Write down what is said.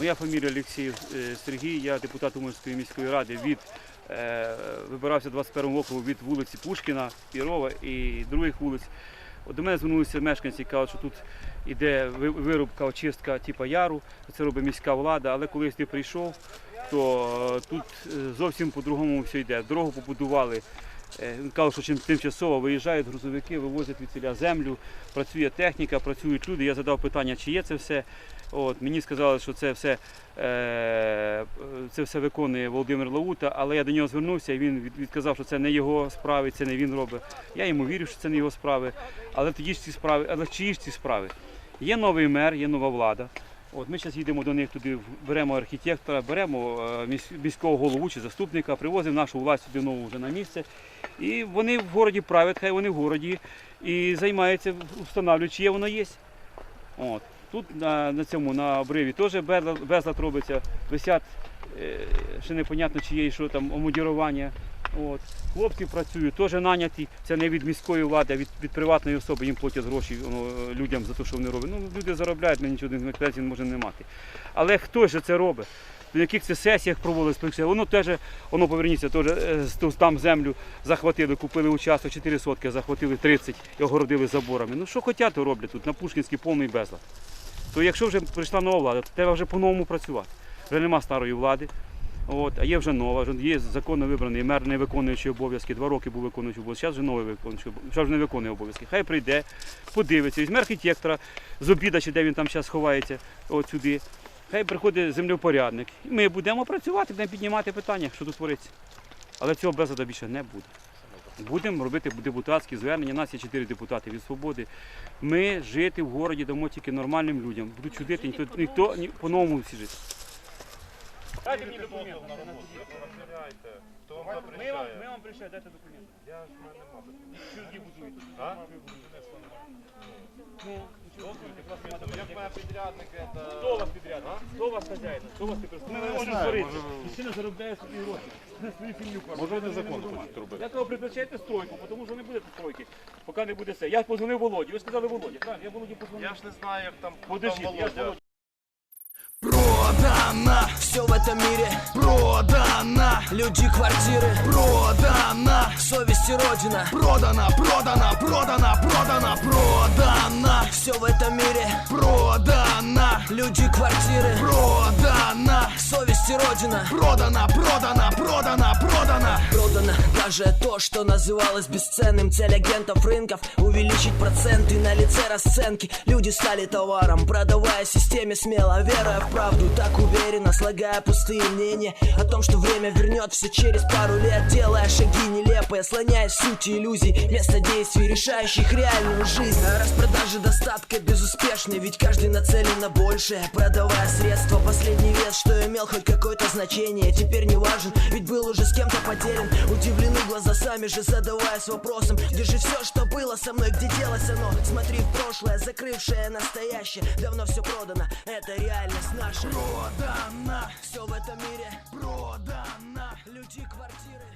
Моя фамілія Олексій е, Сергій, я депутат Уманської міської ради від е, вибирався 21 округу від вулиці Пушкіна, Пірова і других вулиць. От до мене звернулися мешканці, кажуть, що тут іде ви- вирубка, очистка типу яру, це робить міська влада, але коли ти прийшов, то е, тут е, зовсім по-другому все йде. Дорогу побудували. Е, Він казав, що тимчасово виїжджають грузовики, вивозять від селя землю, працює техніка, працюють люди. Я задав питання, чи є це все. От, мені сказали, що це все, е, це все виконує Володимир Лаута, але я до нього звернувся і він відказав, що це не його справи, це не він робить. Я йому вірю, що це не його справи. Але тоді ж ці справи, але чиї ж ці справи? Є новий мер, є нова влада. От ми зараз їдемо до них туди, беремо архітектора, беремо е, міського голову чи заступника, привозимо нашу власть сюди нову вже на місце. І вони в городі правять, хай вони в городі і займаються, встановлюють, чи є воно є. От. Тут на, на цьому на обриві теж безлад, робиться, висять, е, ще непонятно, чи є що там омудірування. От. Хлопці працюють, теж наняті. Це не від міської влади, а від, від приватної особи їм платять гроші ну, людям за те, що вони роблять. Ну, люди заробляють, ми нічого не не не мати. Але хто ж це робить? На яких це сесіях проводилось, воно теж, воно поверніться, теж е, там землю захватили, купили участок, 4 сотки, захватили 30 і огородили заборами. Ну що хочуть, то роблять тут, на Пушкінській повний безлад. То якщо вже прийшла нова влада, то треба вже по-новому працювати. Вже нема старої влади, от, а є вже нова, є законно вибраний мер, не виконуючий обов'язки. Два роки був виконуючий обов'язки, зараз вже новий виконуючий зараз вже не виконує обов'язки. Хай прийде, подивиться, візьме архітектора з обіда, чи де він там зараз ховається, от сюди. Хай приходить землевпорядник. І ми будемо працювати, будемо піднімати питання, що тут твориться. Але цього безлада більше не буде. Будемо робити депутатські звернення. Нас є чотири депутати від свободи. Ми жити в городі дамо тільки нормальним людям. Будуть чудити, ніхто, ніхто ні, по-новому всі жити. Дайте мені документи. Ми вам, ми вам прийшли, дайте документи. Я ж не можу. Сюди будуєте. А? Ну, Як моя підрядник. Хто у вас підрядник? Хто у вас хазяїн? Хто у вас тепер? Ми не можемо створити. Мужчина заробляє собі гроші. На свою сім'ю. Може, незаконно хочете робити? Я кажу, призначайте стройку, тому що не буде стройки, поки не буде все. Я позвонив Володі. Ви сказали Володя. правильно? Я Володі позвонив. Я ж не знаю, як там, хто там Подожди, Володя. Продано Все в этом мире Продано Люди, квартиры Продано Совесть и родина. Продано, продано, продано, продано, продано Все в этом мире. Продано Люди, квартиры. Продано Совесть и родина. Продано, продано, продано, продано Продано даже то, что называлось бесценным Цель агентов рынков Увеличить проценты на лице расценки. Люди стали товаром Продавая системе смело. Веруя в правду так уверенно Слагая пустые мнения О том, что время вернет все через пару лет. Делая шаги нелепые Слоняясь в сути иллюзий Вместо действий, решающих реальную жизнь. А Распродажи достатка безуспешны Ведь каждый нацелен на большее. Продавая средства Последний вес, что имел хоть какое-то значение Теперь не важен, ведь был уже с кем-то потерян. Удивлены глаза сами же задаваясь вопросом Где же все, что было со мной, где делось оно? Смотри в прошлое, закрывшее настоящее Давно все продано, это реальность наша. Продано. Все в этом мире Продано. Люди, квартиры